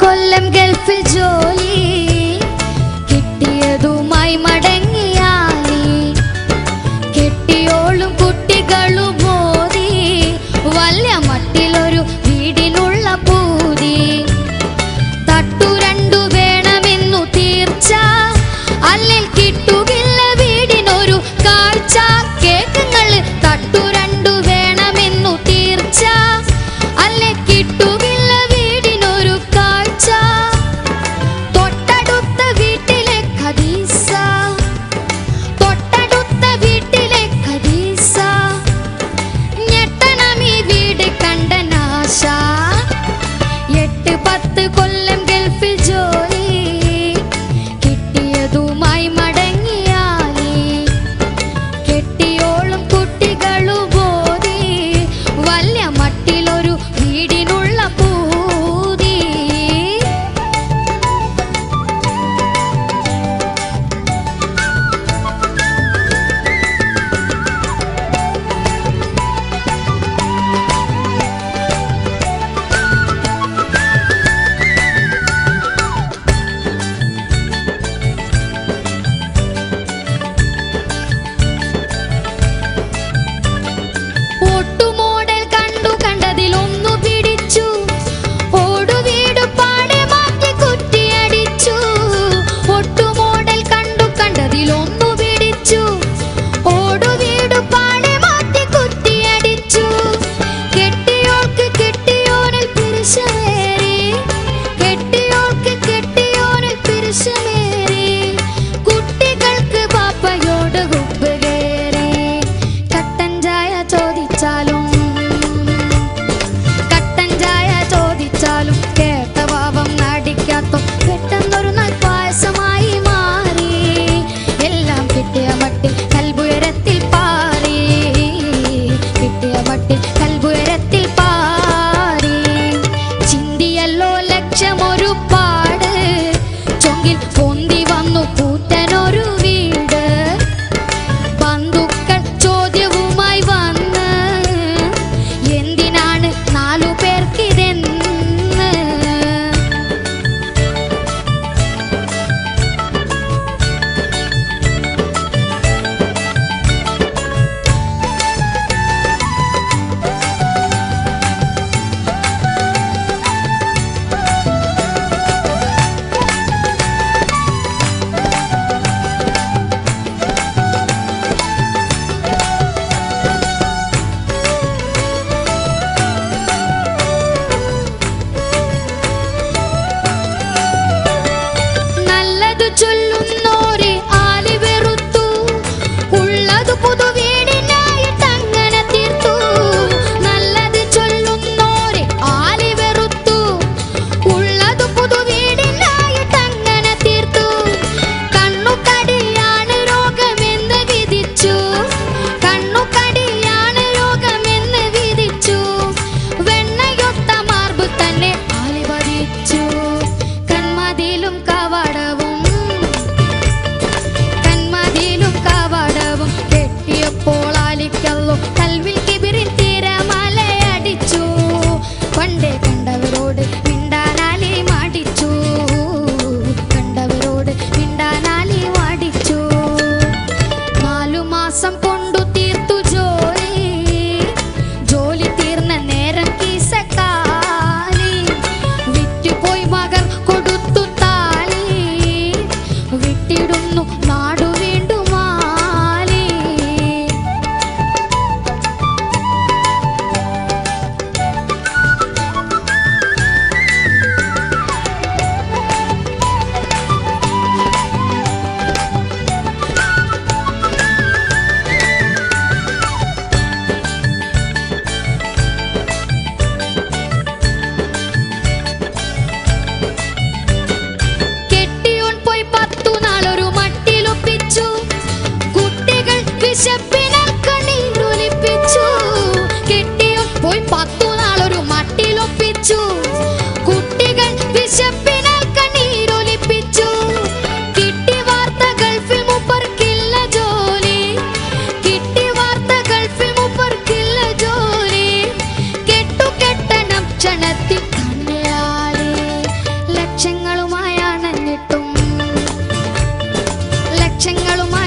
കൊല്ലം ഗൾഫിൽ ജോലി. കിട്ടിയതുമായി മടങ്ങിയായി കിട്ടിയോളും കുട്ടികളും മോദി വല്ല മട്ടിലോ വിളിച്ചു കുട്ടികൾ കെട്ടു കെട്ടനം അണഞ്ഞിട്ടും ലക്ഷങ്ങളുമായി